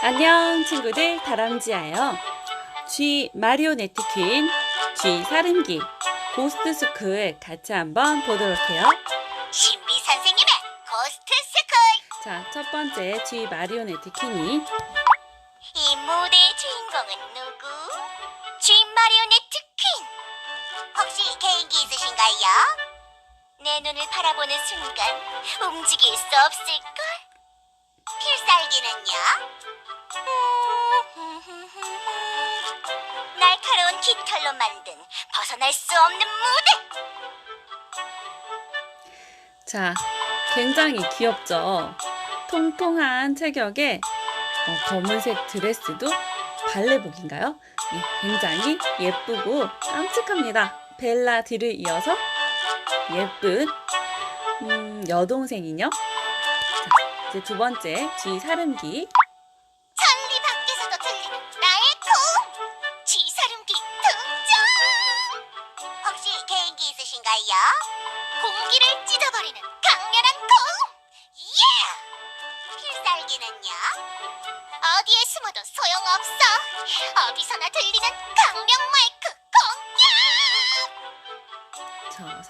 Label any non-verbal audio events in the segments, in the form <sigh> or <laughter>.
안녕 친구들 다람쥐예요. G 마리오네트퀸, G 사름기, 고스트 스쿨 같이 한번 보도록 해요. 신비 선생님의 고스트 스쿨 자, 첫 번째 G 마리오네트퀸이 이 무대의 주인공은 누구? 주인 마리오네트 퀸 혹시 개인기 있으신가요? 내 눈을 바라보는 순간 움직일 수 없을걸? 필살기는요? <laughs> 날카로운 깃털로 만든 벗어날 수 없는 무대 자, 굉장히 귀엽죠? 통통한 체격에 어, 검은색 드레스도 발레복인가요? 예, 굉장히 예쁘고 깜찍합니다. 벨라디를 이어서 예쁜 음, 여동생이요. 자, 이제 두 번째 G 사름기. 천리 밖에서도 들리는 나의 고음 지사름기 등장 혹시 개인기 있으신가요? 공기를 찢어버리는 강렬한 고음 예! 필살기는요? 어디에 숨어도 소용없어 어디서나 들리는 강력 마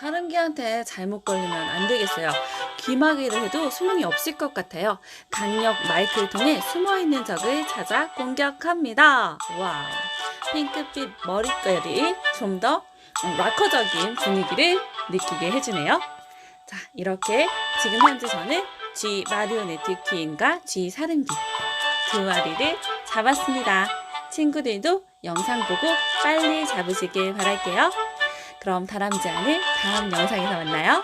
사름기한테 잘못 걸리면 안 되겠어요. 귀마개를 해도 소용이 없을 것 같아요. 강력 마이크를 통해 숨어있는 적을 찾아 공격합니다. 와우. 핑크빛 머릿결이 좀 더 락커적인 분위기를 느끼게 해주네요. 자, 이렇게 지금 현재 저는 G 마리오네트 퀸과 G 사름기 두 마리를 잡았습니다. 친구들도 영상 보고 빨리 잡으시길 바랄게요. 그럼 다람쥐 아는 다음 영상에서 만나요.